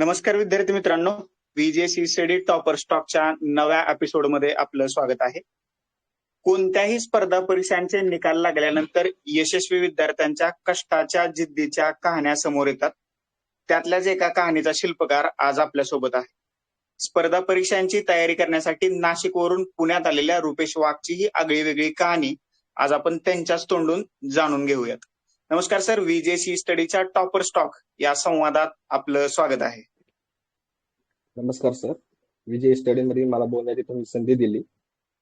नमस्कार विद्यार्थी मित्रांनो. व्हीजेसी स्टडी टॉपर स्टॉकच्या नव्या एपिसोडमध्ये आपलं स्वागत आहे. कोणत्याही स्पर्धा परीक्षांचे निकाल लागल्यानंतर यशस्वी विद्यार्थ्यांच्या कष्टाच्या जिद्दीच्या कहाण्या समोर येतात. त्यातल्याच एका कहाणीचा शिल्पकार आज आपल्यासोबत आहे. स्पर्धा परीक्षांची तयारी करण्यासाठी नाशिकवरून पुण्यात आलेल्या रुपेश वाघची ही आगळी वेगळी कहाणी आज आपण त्यांच्याच तोंडून जाणून घेऊयात. नमस्कार सर व्हीजेसी स्टडीच्या टॉपर स्टॉक या संवादात आपलं स्वागत आहे. नमस्कार सर. विजय स्टडी मध्ये मला बोलण्याची तुम्ही संधी दिली.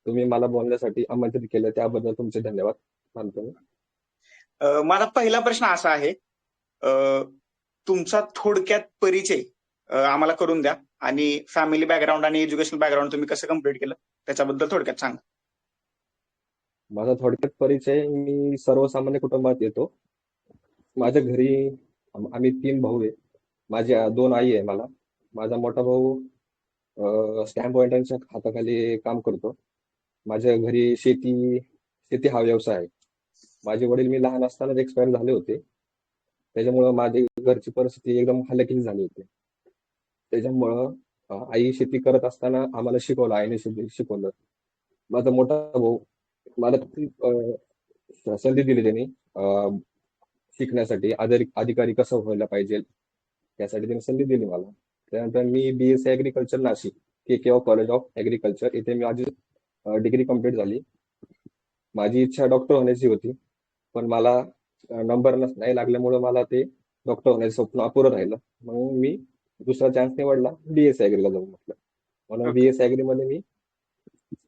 तुम्ही मला बोलण्यासाठी आमंत्रित केलं त्याबद्दल तुमचे धन्यवाद मानतो मी. माझा पहिला प्रश्न असा आहे तुमचा थोडक्यात परिचय आम्हाला करून द्या आणि फॅमिली बॅकग्राऊंड आणि एज्युकेशनल बॅकग्राऊंड तुम्ही कसं कंप्लीट केलं त्याच्याबद्दल थोडक्यात सांगा. माझा थोडक्यात परिचय मी सर्वसामान्य कुटुंबात येतो. माझ्या घरी आम्ही तीन भाऊ आहे. माझ्या दोन आई आहे मला. माझा मोठा भाऊ स्टॅम्प पॉइंटांच्या हाताखाली काम करतो. माझ्या घरी शेती शेती हा व्यवसाय आहे. माझे वडील मी लहान असतानाच एक्सपायर झाले होते. त्याच्यामुळं माझी घरची परिस्थिती एकदम हलकीच झाली होती. त्याच्यामुळं आई शेती करत असताना आम्हाला शिकवलं आईने शेती शिकवलं. माझा मोठा भाऊ मला ती, संधी दिली त्यांनी. शिकण्यासाठी अधिकारी अधिकारी कसं व्हायला पाहिजे? यासाठी त्यांनी संधी दिली मला. त्यानंतर मी B S C agriculture Nashik K K college of agriculture इथे मी माझी डिग्री कंप्लीट झाली. माझी इच्छा डॉक्टर होण्याची होती पण मला नंबर नाही लागल्यामुळे मला ते डॉक्टर होण्याचं स्वप्न अपुरं राहिलं. मग मी दुसरा चान्स निवडला बीएस ऍग्रीला जाऊन म्हटलं. म्हणून Okay. बीएस ऍग्री मध्ये मी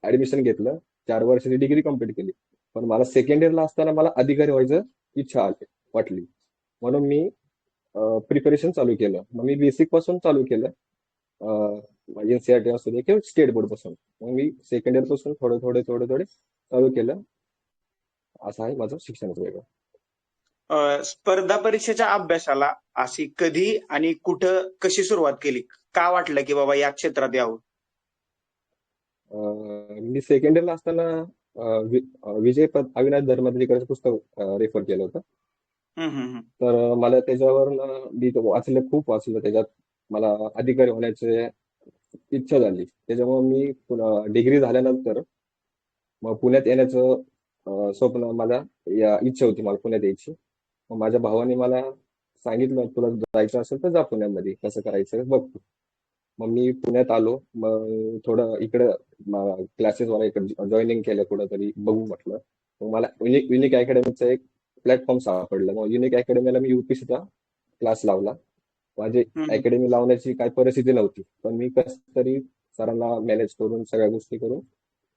ऍडमिशन घेतलं. चार वर्षाची डिग्री कंप्लीट केली. पण मला सेकंड इयरला असताना मला अधिकारी व्हायचं इच्छा आली. वाटली. म्हणून मी प्रिपरेशन चालू केलं. मग मी बेसिकपासून चालू केलं. एनसीआरटी असू दे किंवा स्टेट बोर्डपासून. मग मी सेकंड इयरपासून थोडे थोडे थोडे थोडे चालू केलं. असं आहे माझं शिक्षणाचं वेगळं. स्पर्धा परीक्षेच्या अभ्यासाला अशी कधी आणि कुठं कशी सुरुवात केली? का वाटलं की बाबा या क्षेत्रात यावं? मी सेकंड इयरला असताना विजय अविनाश धर्माधिकारीचं पुस्तक रेफर केलं होतं. तर मला त्याच्यावर मी वाचलं खूप वाचलं. त्याच्यात मला अधिकारी होण्याची इच्छा झाली. त्याच्यामुळे मी पुन्हा डिग्री झाल्यानंतर मग पुण्यात येण्याचं स्वप्न मला या इच्छा होती मला पुण्यात यायची. मग माझ्या भावाने मला सांगितलं तुला जायचं असेल तर जा पुण्यामध्ये. कसं करायचं बघ तू." मग मी पुण्यात आलो. मग थोडं इकडं क्लासेस मला इकडे जॉईनिंग केलं कुठंतरी बघू म्हटलं. मग मला युनिक युनिक अकॅडमीचा एक प्लॅटफॉर्म सापडलं. मग युनिक अकॅडमीला मी युपीसीचा क्लास लावला. माझी. अकॅडमी लावण्याची काही परिस्थिती नव्हती. पण मी कस तरी सरांना मॅनेज करून सगळ्या गोष्टी करून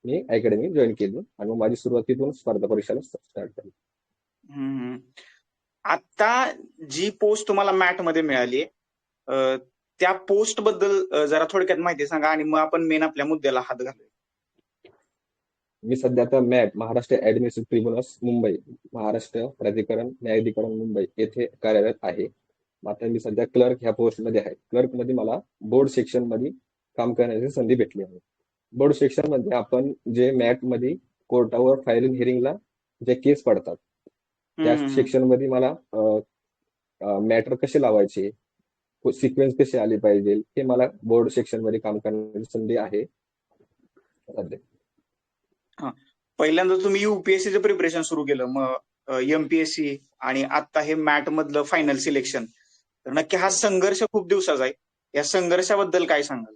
मी अकॅडमी जॉईन केली. आणि मग माझी सुरुवात तिथून स्पर्धा परीक्षेला स्टार्ट हम्म. आता जी पोस्ट तुम्हाला मॅटमध्ये मिळाली त्या पोस्टबद्दल जरा थोडक्यात माहिती सांगा आणि मग आपण मेन आपल्या मुद्द्याला हात घालूया. मी सध्या आता MAT Maharashtra administrative tribunals Mumbai. Maharashtra प्राधिकरण न्यायाधिकरण मुंबई येथे कार्यरत आहे. आता मी सध्या क्लर्क ह्या पोस्टमध्ये आहे. क्लर्कमध्ये मला बोर्ड सेक्शनमध्ये काम करण्याची संधी भेटली आहे. बोर्ड सेक्शनमध्ये आपण जे मॅटमध्ये कोर्टावर फायलिंग हिअरिंगला जे केस पडतात त्या. सेक्शनमध्ये मला मॅटर कसे लावायचे सिक्वेन्स कसे आले पाहिजे हे मला बोर्ड सेक्शनमध्ये काम करण्याची संधी आहे. सध्या. पहिल्यांदा तुम्ही युपीएससीचं प्रिपरेशन सुरू केलं मग एमपीएससी आणि आता हे मॅट मधलं फायनल सिलेक्शन तर नक्की हा संघर्ष खूप दिवसाचा आहे. या संघर्षाबद्दल काय सांगाल?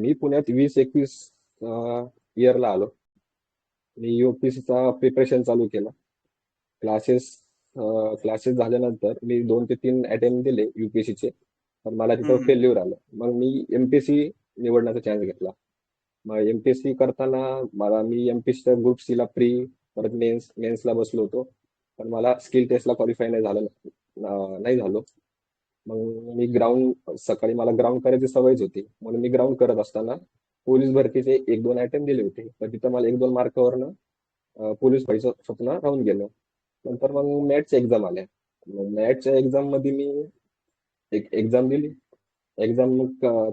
मी पुण्यात वीस एकवीस इयरला आलो. मी युपीसीचा प्रिपरेशन चालू केलं. क्लासेस क्लासेस झाल्यानंतर मी दोन ते तीन अटेम्प्ट दिले युपीएससीचे पण मला तिथं. फेल्युअर आलं. मग मी एमपीएससी निवडण्याचा चान्स घेतला. मग एमपीएससी करताना मला मी एमपीएससीच्या ग्रुप सी ला प्री परत मेन्स मेन्सला बसलो होतो. पण मला स्किल टेस्टला क्वालिफाय नाही झालं. नाही झालो. मग मी ग्राउंड सकाळी मला ग्राउंड करायची सवयच होती. म्हणून मी ग्राउंड करत असताना पोलीस भरतीचे एक दोन आयटम दिले होते. पण तिथं मला एक दोन मार्कावरनं पोलीस व्हायचं स्वप्न राहून गेलं. नंतर मग मॅटच्या एक्झाम आल्या. मग मॅटच्या एक्झाममध्ये मी एक एक्झाम दिली. एक्झाम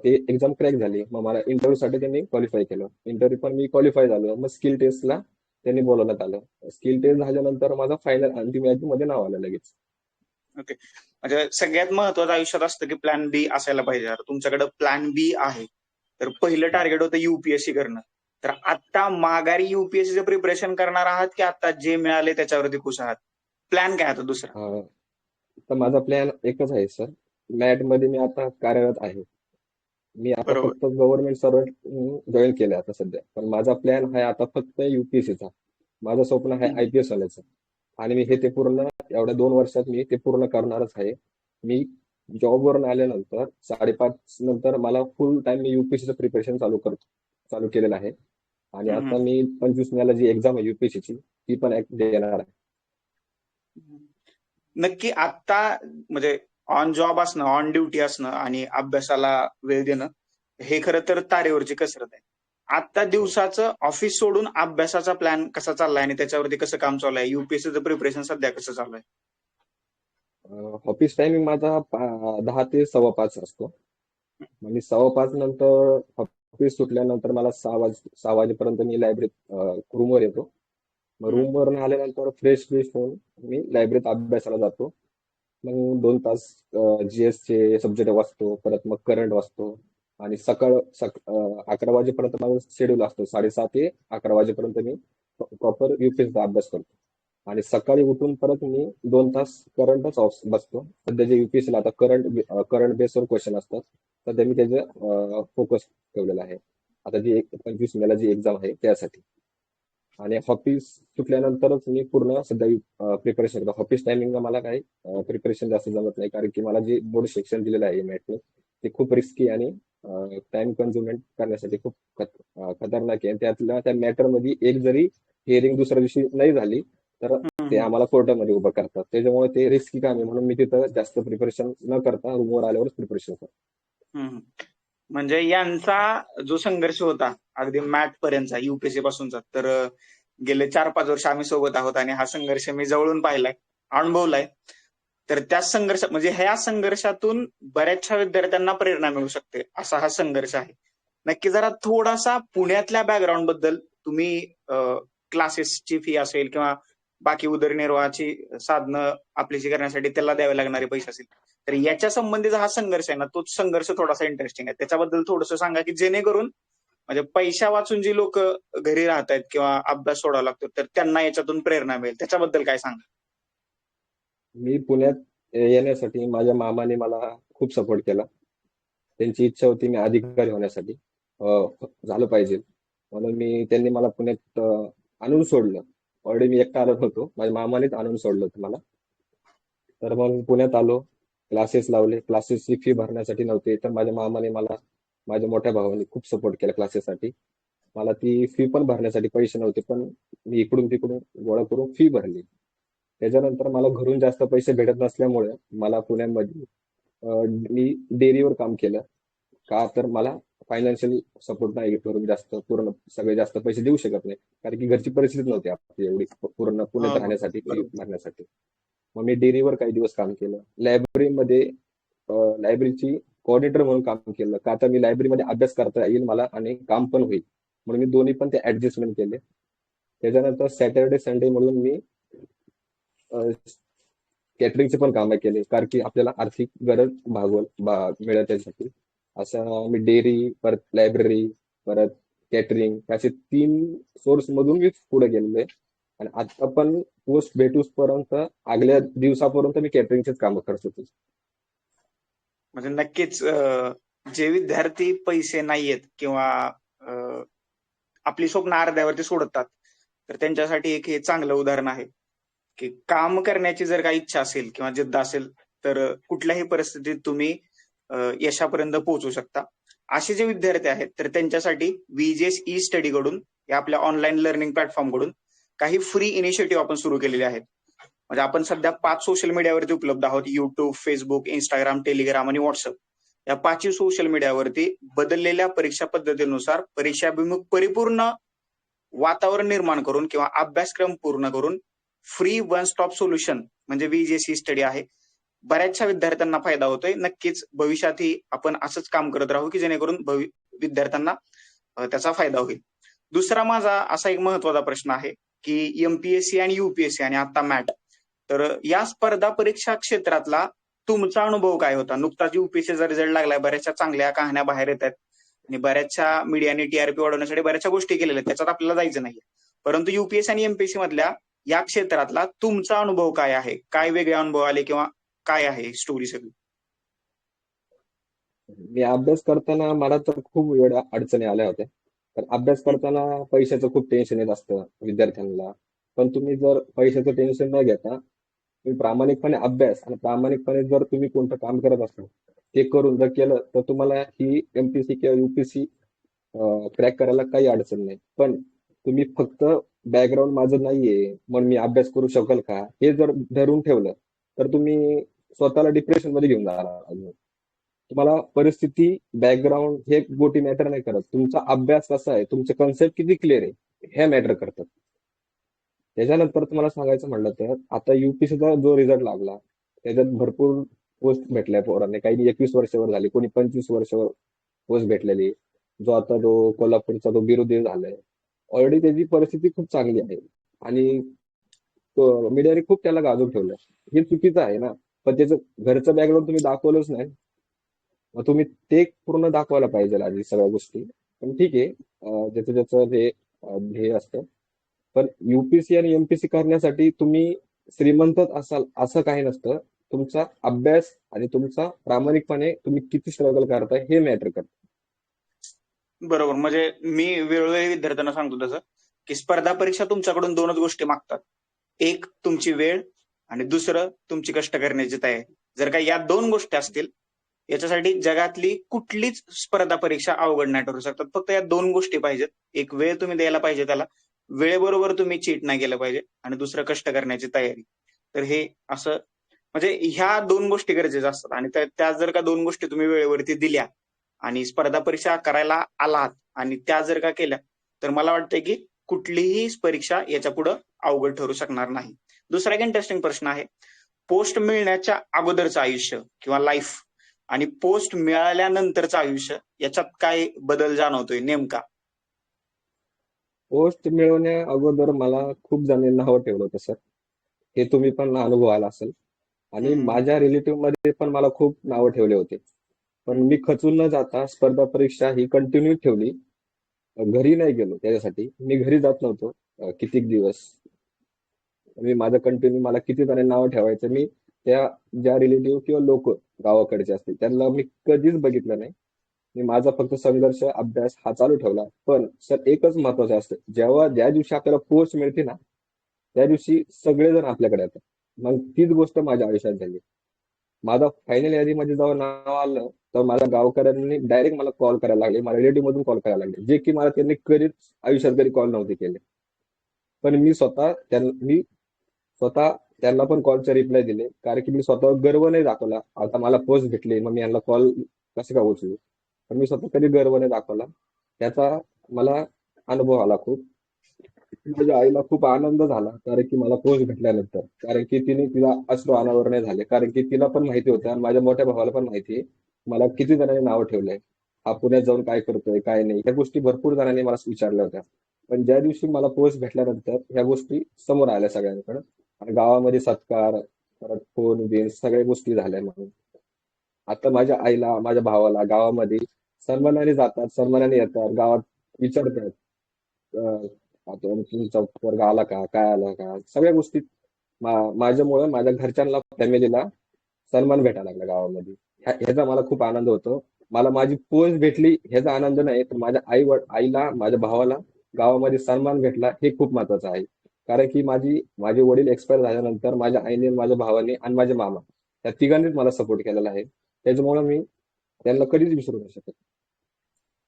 ते एक्झाम क्रॅक झाली. मग मला इंटरव्ह्यू साठी त्यांनी क्वालिफाय केलं. इंटरव्ह्यू पण मी क्वालिफाय झालो. मग स्किल टेस्टला त्यांनी बोलवण्यात आलं. स्किल टेस्ट झाल्यानंतर माझा फायनल अंतिम यादीमध्ये नाव आलं लगेच. म्हणजे सगळ्यात महत्वाचं आयुष्यात असतं की प्लॅन बी असायला पाहिजे. तुमच्याकडे प्लॅन बी आहे. तर पहिलं टार्गेट होतं युपीएससी करणं. तर आता माघारी युपीएससीचं प्रिपरेशन करणार आहात की आता जे मिळाले त्याच्यावरती खुश आहात? प्लॅन काय आता दुसरा? तर माझा प्लॅन एकच आहे सर मॅटमध्ये मी आता कार्यरत आहे. मी आता बरोबर. फक्त गव्हर्नमेंट सर्वंट जॉईन केलं आता सध्या. पण माझा प्लॅन आहे आता फक्त युपीएससीचा माझं स्वप्न आहे हम्म. आय पी एस होण्याचं आणि मी हे ते पूर्ण एवढ्या दोन वर्षात मी ते पूर्ण करणारच आहे. मी जॉबवरून आल्यानंतर साडेपाच नंतर मला फुल टाइम मी युपीएससीचं प्रिपरेशन चालू करतो चालू केलेलं आहे. आणि हम्म. आता मी पंचवीस मेला जी एक्झाम आहे युपीएससीची ती पण एक देणार आहे. नक्की आता म्हणजे ऑन जॉब असणं ऑन ड्युटी असणं आणि अभ्यासाला वेळ देणं हे खरं तर तारेवरची कसरत आहे. आता दिवसाचं ऑफिस सोडून अभ्यासाचा प्लॅन कसा चाललाय आणि त्याच्यावरती कसं काम चालू आहे? युपीएससीचं प्रिपरेशन सध्या कसं चालू आहे? ऑफिस टायमिंग माझा दहा ते सव्वा पाच असतो. आणि सव्वा पाच नंतर ऑफिस सुटल्यानंतर मला सहा वाज सहा वाजेपर्यंत मी लायब्ररीत रूमवर येतो. मग हम्म. रूमवरून आल्यानंतर फ्रेश फ्रेश होऊन मी लायब्ररीत अभ्यासाला जातो. मग दोन तास जीएस चे सब्जेक्ट वाचतो परत मग करंट वाचतो आणि सकाळ सक अकरा वाजेपर्यंत माझा शेड्यूल असतो. साडेसहा ते अकरा वाजेपर्यंत मी प्रॉपर युपीएसचा अभ्यास करतो. आणि सकाळी उठून परत मी दोन तास करंटच बसतो. सध्या जे युपीएसला आता करंट करंट बेसवर क्वेश्चन असतात सध्या मी त्याचं फोकस ठेवलेला आहे. आता जी एक पंचवीस मेला जी एक्झाम आहे त्यासाठी. आणि ऑफिस सुटल्यानंतरच मी पूर्ण सध्या प्रिपरेशन करतो. ऑफिस टायमिंगला मला काही प्रिपरेशन जास्त जमत नाही. कारण की मला जे बोर्ड सेक्शन दिलेलं आहे मॅटने ते खूप रिस्की आणि टाइम कन्झ्युमेंट करण्यासाठी खूप खतरनाक आहे. त्यातल्या त्या मॅटरमध्ये एक जरी हिअरिंग दुसऱ्या दिवशी नाही झाली तर ते आम्हाला कोर्टामध्ये उभं करतात. त्याच्यामुळे ते रिस्की काम आहे. म्हणून मी तिथं जास्त प्रिपरेशन न करता रूमवर आल्यावरच प्रिपरेशन करतो. म्हणजे यांचा जो संघर्ष होता अगदी मॅट पर्यंतचा युपीएससी पासूनचा तर गेले चार पाच वर्ष आम्ही सोबत आहोत आणि हा संघर्ष मी जवळून पाहिलाय अनुभवलाय. तर त्या संघर्ष म्हणजे ह्या संघर्षातून बऱ्याचशा विद्यार्थ्यांना प्रेरणा मिळू शकते असा हा संघर्ष आहे. नक्की जरा थोडासा पुण्यातल्या बॅकग्राऊंडबद्दल तुम्ही क्लासेसची फी असेल किंवा बाकी उदरनिर्वाहाची साधनं आपलीशी करण्यासाठी त्याला द्यावे लागणारे पैसे असेल तर याच्या संबंधीचा हा संघर्ष आहे ना तो संघर्ष थोडासा इंटरेस्टिंग आहे. त्याच्याबद्दल थोडस सांगा की जेणेकरून म्हणजे पैशा वाचून जी लोक घरी राहत आहेत किंवा अभ्यास सोडावा लागतो तर त्यांना याच्यातून प्रेरणा मिळेल. त्याच्याबद्दल काय सांगा? मी पुण्यात येण्यासाठी माझ्या मामाने मला खूप सपोर्ट केला. त्यांची इच्छा होती मी अधिकारी होण्यासाठी. झालं पाहिजे. म्हणून मी त्यांनी मला पुण्यात आणून सोडलं. ऑलरेडी मी एकटा आलो होतो. माझ्या मामानेच आणून सोडलं होतं मला. तर मग पुण्यात आलो. क्लासेस लावले. क्लासेसची फी भरण्यासाठी नव्हते. तर माझ्या मामाने मला माझ्या मोठ्या भावाने खूप सपोर्ट केला क्लासेससाठी मला ती फी पण भरण्यासाठी पैसे नव्हते पण मी इकडून तिकडून गोळा करून फी भरली. त्याच्यानंतर मला घरून जास्त पैसे भेटत नसल्यामुळे मला पुण्यामध्ये मी डेअरीवर काम केलं. का तर मला फायनान्शियल सपोर्ट नाही घरून जास्त पूर्ण सगळे जास्त पैसे देऊ शकत नाही. कारण की घरची परिस्थिती नव्हती आपली एवढी पूर्ण पुण्यात राहण्यासाठी. भरण्यासाठी. मग मी डेअरीवर काही दिवस काम केलं. लायब्ररीमध्ये लायब्ररीची कोऑर्डिनेटर म्हणून काम केलं. का तर मी लायब्ररीमध्ये अभ्यास करता येईल मला आणि काम पण होईल. म्हणून मी दोन्ही पण ते ऍडजस्टमेंट केले. त्याच्यानंतर सॅटर्डे संडे म्हणून मी कॅटरिंगचे पण कामं केले. कारण की आपल्याला आर्थिक गरज भागवल मिळत त्यासाठी असं मी डेअरी परत लायब्ररी परत कॅटरिंग असे तीन सोर्स मधून मी पुढे गेलेलो आहे. आणि आता पण पोस्ट भेटूस पर्यंत आगल्या दिवसापर्यंत मी कॅटरिंगचेच काम करत होतो. म्हणजे नक्कीच जे विद्यार्थी पैसे नाहीयेत किंवा आपली स्वप्न अर्ध्यावरती सोडतात तर त्यांच्यासाठी एक हे चांगलं उदाहरण आहे की काम करण्याची जर काही इच्छा असेल किंवा जिद्द असेल तर कुठल्याही परिस्थितीत तुम्ही यशापर्यंत पोहोचू शकता. असे जे विद्यार्थी आहेत तर त्यांच्यासाठी व्हीजेस ई स्टडी कडून या आपल्या ऑनलाईन लर्निंग प्लॅटफॉर्मकडून काही फ्री इनिशिएटिव्ह आपण सुरू केलेले आहेत. म्हणजे आपण सध्या पाच सोशल मीडियावरती उपलब्ध आहोत. युट्यूब फेसबुक इंस्टाग्राम टेलिग्राम आणि व्हॉट्सअप या पाचही सोशल मीडियावरती बदललेल्या परीक्षा पद्धतीनुसार परीक्षाभिमुख परिपूर्ण वातावरण निर्माण करून किंवा अभ्यासक्रम पूर्ण करून फ्री वन स्टॉप सोल्युशन म्हणजे व्हीजेसी स्टडी आहे बऱ्याचशा विद्यार्थ्यांना फायदा होतोय. नक्कीच भविष्यातही आपण असंच काम करत राहू की जेणेकरून विद्यार्थ्यांना त्याचा फायदा होईल. दुसरा माझा असा एक महत्त्वाचा प्रश्न आहे की एमपीएससी आणि युपीएससी आणि आता मॅट. तर या स्पर्धा परीक्षा क्षेत्रातला तुमचा अनुभव काय होता? नुकताच युपीएससीचा रिझल्ट लागलाय. बऱ्याचशा चांगल्या कहाण्या बाहेर येत आहेत. आणि बऱ्याचशा मीडियाने टीआरपी वाढवण्यासाठी बऱ्याचशा गोष्टी केलेल्या आहेत. त्याच्यात आपल्याला जायचं नाही परंतु युपीएससी आणि एमपीएससी मधल्या या क्षेत्रातला तुमचा अनुभव काय आहे? काय वेगळे अनुभव आले किंवा काय आहे स्टोरी सगळी? मी अभ्यास करताना मला तर खूप वेळा अडचणी आल्या होत्या. तर अभ्यास करताना पैशाचं खूप टेन्शन येत असतं विद्यार्थ्यांना. पण तुम्ही जर पैशाचं टेन्शन न घेता तुम्ही प्रामाणिकपणे अभ्यास आणि प्रामाणिकपणे जर तुम्ही कोणतं काम करत असाल ते करून जर केलं तर तुम्हाला ही एमपीसी किंवा युपीसी क्रॅक करायला काही अडचण नाही. पण तुम्ही फक्त बॅकग्राऊंड माझं नाहीये म्हणून मी अभ्यास करू शकाल का? हे जर धरून ठेवलं तर तुम्ही स्वतःला डिप्रेशनमध्ये घेऊन जाणार अजून. तुम्हाला परिस्थिती बॅकग्राऊंड हे गोटी मॅटर नाही करत. तुमचा अभ्यास कसा आहे तुमचे कन्सेप्ट किती क्लिअर आहे हे मॅटर करतात. त्याच्यानंतर तुम्हाला सांगायचं म्हणलं तर आता युपीसीचा जो रिझल्ट लागला त्याच्यात भरपूर पोस्ट भेटल्या पोरांनी. काही एकवीस वर्षावर झाली कोणी पंचवीस वर्षावर पोस्ट भेटलेली. जो आता जो कोल्हापूरचा जो बिरुदे झालाय ऑलरेडी त्याची परिस्थिती खूप चांगली आहे. आणि मीडियाने खूप त्याला गाजून ठेवलं हे चुकीचं आहे ना. पण त्याचं घरचं बॅकग्राऊंड तुम्ही दाखवलंच नाही मग तुम्ही ते पूर्ण दाखवायला पाहिजे आधी सगळ्या गोष्टी. पण ठीक आहे ज्याचं ज्याचं हे ध्येय असतं. पण युपीसी आणि एमपीसी करण्यासाठी तुम्ही श्रीमंतच असाल असं काही नसतं. तुमचा अभ्यास आणि तुमचा प्रामाणिकपणे तुम्ही किती स्ट्रगल करताय हे मॅटर करत. बरोबर. म्हणजे मी वेळोवेळी विद्यार्थ्यांना सांगतो तसं की स्पर्धा परीक्षा तुमच्याकडून दोनच गोष्टी मागतात. एक तुमची वेळ आणि दुसरं तुमची कष्ट करण्याची तयारी जर का या दोन गोष्टी असतील याच्यासाठी जगातली कुठलीच स्पर्धा परीक्षा अवघड नाही ठरू शकतात. फक्त या दोन गोष्टी पाहिजेत. एक वेळ तुम्ही द्यायला पाहिजे त्याला. वेळेबरोबर तुम्ही चीट नाही केलं पाहिजे. आणि दुसरं कष्ट करण्याची तयारी. तर हे असं म्हणजे ह्या दोन गोष्टी गरजेच्या असतात. आणि त्या जर का दोन गोष्टी तुम्ही वेळेवरती दिल्या आणि स्पर्धा परीक्षा करायला आलात आणि त्या जर का केल्या तर मला वाटतंय की कुठलीही परीक्षा याच्या पुढं अवघड ठरू शकणार नाही. दुसरा एक इंटरेस्टिंग प्रश्न आहे. पोस्ट मिळण्याच्या अगोदरचं आयुष्य किंवा लाईफ आणि पोस्ट मिळाल्यानंतरचं आयुष्य याच्यात काय बदल जाणवतोय नेमका? पोस्ट मिळवण्या अगोदर मला खूप जणांनी नावं ठेवलं होतं सर हे तुम्ही पण अनुभव आला असेल. आणि. माझ्या रिलेटिव्हमध्ये पण मला खूप नावं ठेवले होते. पण मी खचून न जाता स्पर्धा परीक्षा ही कंटिन्यू ठेवली. घरी नाही गेलो त्याच्यासाठी. मी घरी जात नव्हतो कितीक दिवस. मी माझं कंटिन्यू मला किती जणांनी नावं ठेवायचं मी त्या ज्या रिलेटिव्ह किंवा लोक गावाकडचे असतील त्यांना मी कधीच बघितलं नाही. मी माझा फक्त संघर्ष अभ्यास हा चालू ठेवला. पण सर एकच महत्वाचं असतं जेव्हा ज्या दिवशी आपल्याला पोस्ट मिळते ना त्या दिवशी सगळेजण आपल्याकडे येतात. मग तीच गोष्ट माझ्या आयुष्यात झाली. माझा फायनल यादीमध्ये जेव्हा नाव आलं तर माझ्या गावकऱ्यांनी डायरेक्ट मला कॉल करायला लागले मला रिलेटिव्ह मधून कॉल करायला लागले जे की मला त्यांनी कधीच आयुष्यात कधी कॉल नव्हते केले. पण मी स्वतः त्यांना मी स्वतः त्यांना पण कॉलचे रिप्लाय दिले. कारण की मी स्वतः गर्व नाही दाखवला. आता मला पोस्ट भेटली मग मी यांना कॉल कसे का उचलू? पण मी स्वतः कधी गर्व नाही दाखवला. त्याचा मला अनुभव आला खूप. माझ्या आईला खूप आनंद झाला. कारण की मला पोस्ट भेटल्यानंतर. कारण की तिने तिला अश्रू अनावर नाही झाले. कारण की तिला पण माहिती होतं आणि माझ्या मोठ्या भावाला पण माहिती आहे. मला किती जणांनी नावं ठेवलंय. हा पुण्यात जाऊन काय करतोय काय नाही. ह्या गोष्टी भरपूर जणांनी मला विचारल्या होत्या. पण ज्या दिवशी मला पोस्ट भेटल्यानंतर ह्या गोष्टी समोर आल्या सगळ्यांकडे. आणि गावामध्ये सत्कार परत फोन बिन सगळ्या गोष्टी झाल्या म्हणून. आता माझ्या आईला माझ्या भावाला गावामध्ये सन्मानाने जातात सन्मानाने येतात गावात विचारतात. अं, आता तुमचा पोरगा आला का? काय आला का? सगळ्या गोष्टी मा- माझ्यामुळं माझ्या घरच्यांना फॅमिलीला सन्मान भेटायला लागला गावामध्ये. ह्या- ह्याचा मला खूप आनंद होतो. मला माझी पोस्ट भेटली ह्याचा आनंद नाही तर माझ्या आई वड- आईला माझ्या भावाला गावामध्ये सन्मान भेटला हे खूप महत्वाचं आहे. कारण की माझी माझे वडील एक्सपायर झाल्यानंतर माझ्या आईने माझ्या भावाने आणि माझे मामा या तिघांनीच मला सपोर्ट केलेला आहे. त्याच्यामुळे मी त्यांना कधीच विसरू नाही शकत.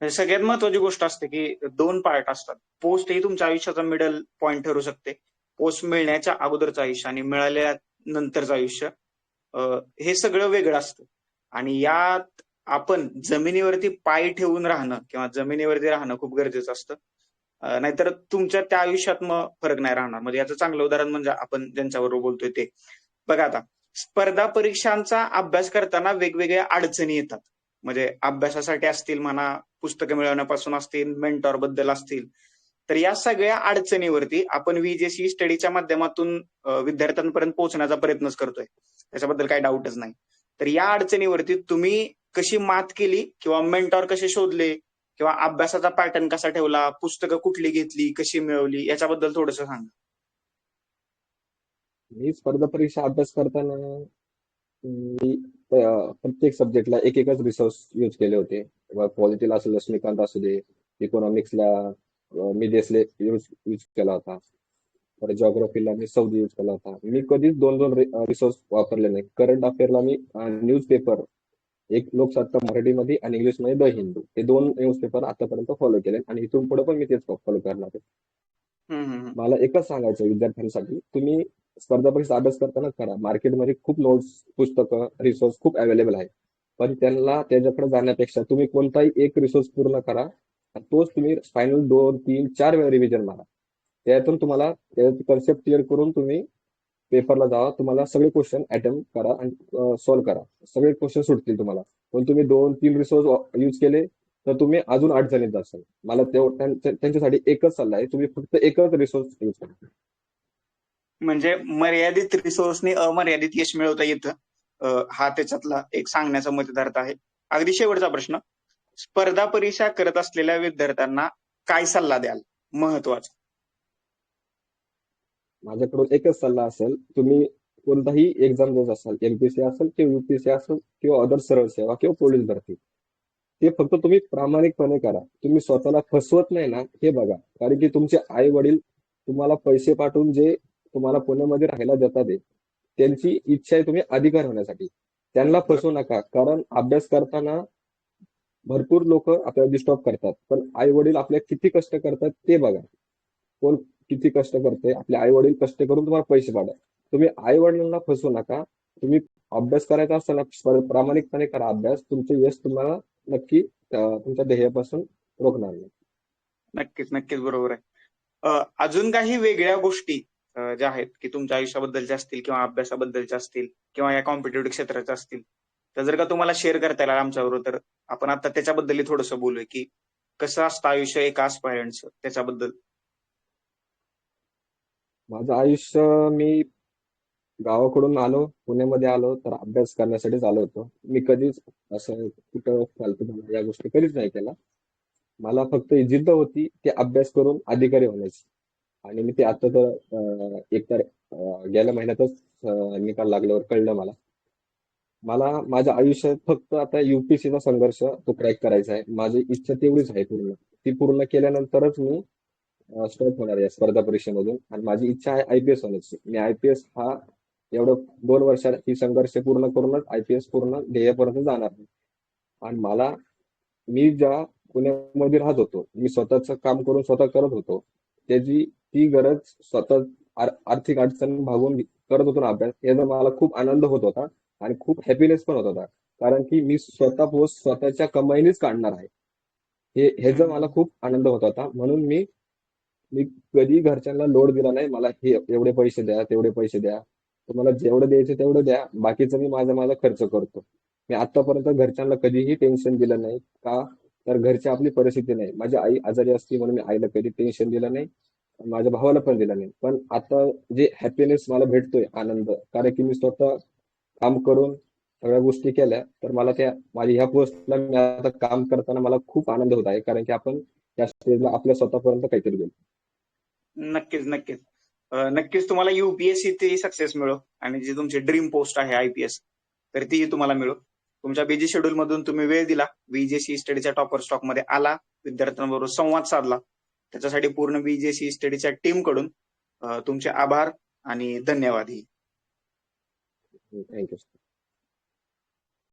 म्हणजे सगळ्यात महत्वाची गोष्ट असते की दोन पार्ट असतात. पोस्ट ही तुमच्या आयुष्याचा मिडल पॉइंट ठरू शकते. पोस्ट मिळण्याच्या अगोदरचं आयुष्य आणि मिळाल्या नंतरचं आयुष्य हे सगळं वेगळं असतं. आणि यात आपण जमिनीवरती पाय ठेवून राहणं किंवा जमिनीवरती राहणं खूप गरजेचं असतं. नाहीतर तुमच्या त्या आयुष्यात मग फरक नाही राहणार. म्हणजे याचं चांगलं उदाहरण म्हणजे आपण ज्यांच्याबरोबर बोलतोय ते. बघा आता स्पर्धा परीक्षांचा अभ्यास करताना वेगवेगळ्या अडचणी येतात. म्हणजे अभ्यासासाठी असतील म्हणा पुस्तकं मिळवण्यापासून असतील मेंटॉरबद्दल असतील. तर या सगळ्या अडचणीवरती आपण व्हीजेसी स्टडीच्या माध्यमातून विद्यार्थ्यांपर्यंत पोहोचण्याचा प्रयत्नच करतोय. त्याच्याबद्दल काही डाऊटच नाही. तर या अडचणीवरती तुम्ही कशी मात केली किंवा मेंटॉर कसे शोधले? किंवा अभ्यासाचा पॅटर्न कसा ठेवला पुस्तकं कुठली घेतली कशी मिळवली याच्याबद्दल थोडस सांगा. मी स्पर्धा परीक्षा अभ्यास करताना मी प्रत्येक सब्जेक्टला एक एकच रिसोर्स यूज केले होते. पॉलिटिला असेल लक्ष्मीकांत असू दे इकॉनॉमिक्सला मी देसले यूज यूज केला होता. परत जॉग्राफीला मी सौदी यूज केला होता. मी कधीच दोन दोन रिसोर्स वापरले नाही. करंट अफेअरला मी न्यूज पेपर एक लोकसत्ता मराठीमध्ये आणि इंग्लिशमध्ये द हिंदू. हे दोन न्यूजपेपर आतापर्यंत फॉलो केले आणि इथून पुढे पण मी तेच फॉलो करणार आहे. मला एकच सांगायचं विद्यार्थ्यांसाठी तुम्ही स्पर्धा परीक्षा अभ्यास करताना करा. मार्केटमध्ये खूप नोट्स पुस्तकं रिसोर्स खूप अवेलेबल आहे पण त्यांना त्याच्याकडे जाण्यापेक्षा तुम्ही कोणताही एक रिसोर्स पूर्ण करा आणि तोच तुम्ही फायनल दोन तीन चार वेळा रिव्हिजन मारा. त्यातून तुम्हाला कन्सेप्ट क्लिअर करून तुम्ही पेपरला जावा. तुम्हाला सगळे क्वेश्चन अटेम्प्ट करा आणि सॉल्व्ह करा. सगळे क्वेश्चन सुटतील तुम्हाला. पण तुम्ही दोन तीन रिसोर्स यूज केले तर तुम्ही अजून अडचणीत जाल मला त्यांच्यासाठी एकच सल्ला आहे. तुम्ही फक्त एकच रिसोर्स यूज करा. म्हणजे मर्यादित रिसोर्सने अमर्यादित यश मिळवता येतं. हा त्याच्यातला एक सांगण्याचा मतदार्थ आहे. अगदी शेवटचा प्रश्न. स्पर्धा परीक्षा करत असलेल्या विद्यार्थ्यांना काय सल्ला द्याल? महत्त्वाचा. माझ्याकडून एकच सल्ला असेल तुम्ही कोणताही एक्झाम देत असाल एमपीसी असेल किंवा युपीसी असेल किंवा अदर सरळ सेवा किंवा पोलीस भरती ते फक्त तुम्ही प्रामाणिकपणे करा. तुम्ही स्वतःला फसवत नाही ना हे बघा. कारण की तुमचे आई वडील तुम्हाला पैसे पाठवून जे तुम्हाला पुण्यामध्ये राहायला देतात त्यांची इच्छा आहे तुम्ही अधिकार होण्यासाठी. त्यांना फसवू नका. कारण अभ्यास करताना भरपूर लोक आपल्याला डिस्टर्ब करतात. पण आई वडील आपल्या किती कष्ट करतात ते बघा. कोण किती कष्ट करते आपले आई वडील कष्ट करून तुम्हाला पैसे पाठवा तुम्ही आई वडिलांना फसवू नका. तुम्ही अभ्यास करायचा असताना प्रामाणिकपणे करा अभ्यास. तुमचे यश तुम्हाला नक्की तुमच्या ध्येयापासून रोखणार नाही. नक्कीच नक्कीच बरोबर आहे. अजून काही वेगळ्या गोष्टी ज्या आहेत की तुमच्या आयुष्याबद्दलच्या असतील किंवा अभ्यासाबद्दलच्या असतील किंवा या कॉम्पिटेटिव्ह क्षेत्राच्या असतील. तर जर का तुम्हाला शेअर करता येईल आमच्याबरोबर तर आपण आता त्याच्याबद्दलही थोडंसं बोलूया की कसं असतं आयुष्य एका आस्पायरंटचं त्याच्याबद्दल. माझं आयुष्य मी गावाकडून आलो पुण्यामध्ये आलो तर अभ्यास करण्यासाठीच आलो होतो. मी कधीच असं कुठं फालतू या गोष्टी कधीच नाही केला मला फक्त जिद्द होती ते अभ्यास करून अधिकारी होण्याची. आणि मी ते आता तर एक तर गेल्या महिन्यातच निकाल लागल्यावर कळलं मला. मला माझ्या आयुष्यात फक्त आता युपीसीचा संघर्ष तो क्रॅक करायचा आहे. माझी इच्छा तेवढीच आहे पूर्ण. ती पूर्ण केल्यानंतरच मी स्टॉप होणार या स्पर्धा परीक्षेमधून. आणि माझी इच्छा आहे आयपीएस होण्याची मी आयपीएस हा एवढं दोन वर्षात ही संघर्ष पूर्ण करूनच आयपीएस पूर्ण ध्येयापर्यंत जाणार आणि मला मी ज्या पुण्यामध्ये राहत होतो मी स्वतःच काम करून स्वतः करत होतो त्याची ती गरज स्वतः आर्थिक अडचण भागून करत होतो ना अभ्यास याचा मला खूप आनंद होत होता आणि खूप हॅपीनेस पण होत होता. कारण की मी स्वतः पोस्ट स्वतःच्या कमाईनेच काढणार आहे. हे ह्याचा मला खूप आनंद होत होता. म्हणून मी मी कधी घरच्यांना लोड दिला नाही. मला हे एवढे पैसे द्या तेवढे पैसे द्या. तुम्हाला जेवढं द्यायचं तेवढं द्या. बाकीचं मी माझा माझा खर्च करतो. मी आतापर्यंत घरच्यांना कधीही टेन्शन दिलं नाही का? तर घरची आपली परिस्थिती नाही. माझी आई आजारी असती म्हणून मी आईला कधी टेन्शन दिलं नाही. माझ्या भावाला पण दिलं नाही. पण आता जे हॅपीनेस मला भेटतोय आनंद. कारण की मी स्वतः काम करून सगळ्या गोष्टी केल्या. तर मला त्या माझ्या ह्या पोस्टला मी आता काम करताना मला खूप आनंद होत आहे. कारण की आपण या स्टेजला आपल्या स्वतःपर्यंत काहीतरी गेलो नक्कीच नक्कीच. नक्कीच तुम्हाला युपीएससी ते सक्सेस मिळो आणि जी तुमची ड्रीम पोस्ट आहे आयपीएस तर तीही तुम्हाला मिळो. तुमच्या बिझी शेड्यूल मधून तुम्ही वेळ दिला बीजेसी स्टडीच्या टॉपर स्टॉकमध्ये आला विद्यार्थ्यांबरोबर संवाद साधला त्याच्यासाठी पूर्ण बीजेसी स्टडीच्या टीमकडून तुमचे आभार आणि धन्यवाद. थँक्यू.